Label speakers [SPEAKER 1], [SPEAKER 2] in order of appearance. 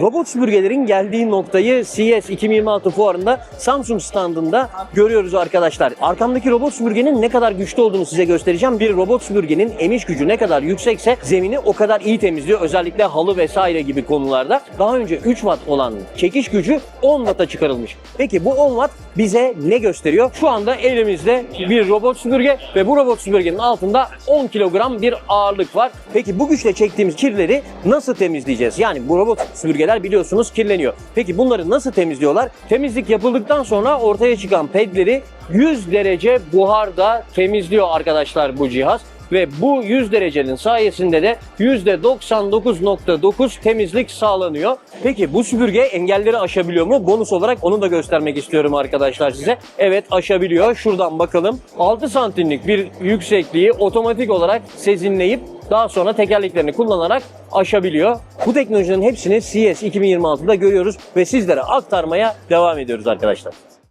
[SPEAKER 1] Robot süpürgelerin geldiği noktayı CES 2026 fuarında Samsung standında görüyoruz arkadaşlar. Arkamdaki robot süpürgenin ne kadar güçlü olduğunu size göstereceğim. Bir robot süpürgenin emiş gücü ne kadar yüksekse zemini o kadar iyi temizliyor. Özellikle halı vesaire gibi konularda. Daha önce 3 watt olan çekiş gücü 10 watt'a çıkarılmış. Peki bu 10 watt bize ne gösteriyor? Şu anda elimizde bir robot süpürge ve bu robot süpürgenin altında 10 kilogram bir ağırlık var. Peki bu güçle çektiğimiz kirleri nasıl temizleyeceğiz? Yani bu robot süpürgeler biliyorsunuz kirleniyor. Peki bunları nasıl temizliyorlar? Temizlik yapıldıktan sonra ortaya çıkan pedleri 100 derece buharda temizliyor arkadaşlar bu cihaz. Ve bu 100 derecenin sayesinde de %99.9 temizlik sağlanıyor. Peki bu süpürge engelleri aşabiliyor mu? Bonus olarak onu da göstermek istiyorum arkadaşlar size. Evet aşabiliyor. Şuradan bakalım. 6 santimlik bir yüksekliği otomatik olarak sezinleyip daha sonra tekerleklerini kullanarak aşabiliyor. Bu teknolojinin hepsini CES 2026'da görüyoruz ve sizlere aktarmaya devam ediyoruz arkadaşlar.